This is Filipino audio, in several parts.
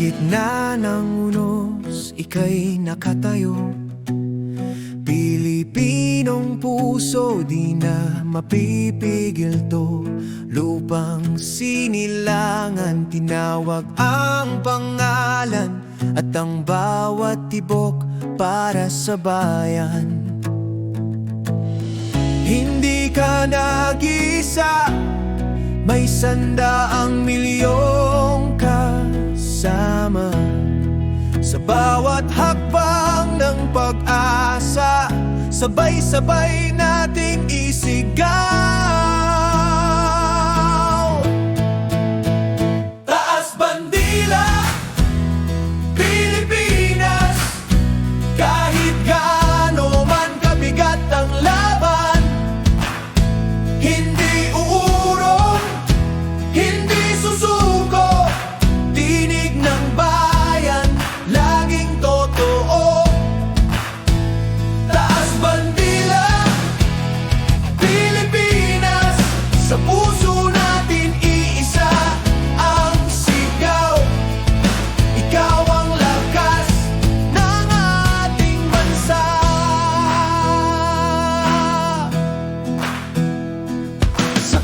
gitna ng unos, ika'y nakatayo. Pilipinong puso, di na mapipigil to. Lupang sinilangan, tinawag ang pangalan At ang bawat tibok para sa bayan. Hindi ka nag-isa May sandaang milyong bawat hakbang ng pag-asa. Sabay-sabay nating isigaw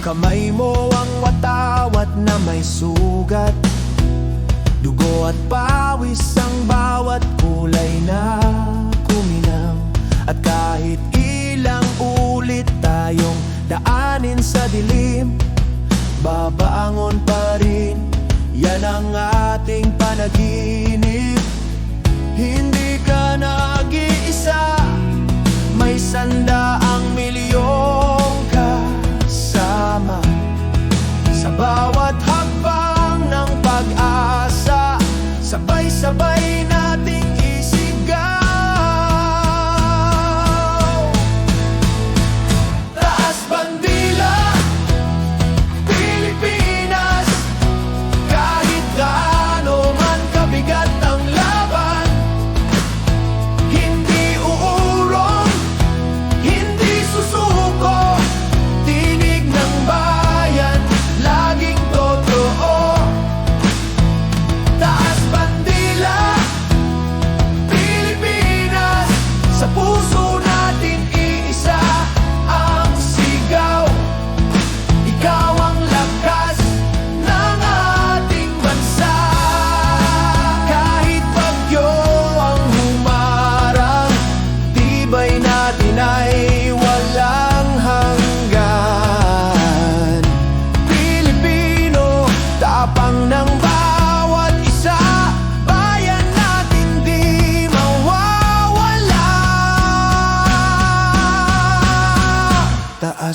kamay mo ang watawat na may sugat. Dugo at pawis ang bawat kulay na kuminaw. At kahit ilang ulit tayong daanin sa dilim Babaangon pa rin. Yan ang ating panaginip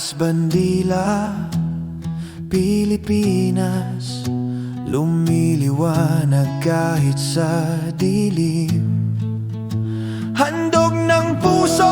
Taas bandila Pilipinas Lumiliwanag kahit sa dilim. Handog ng puso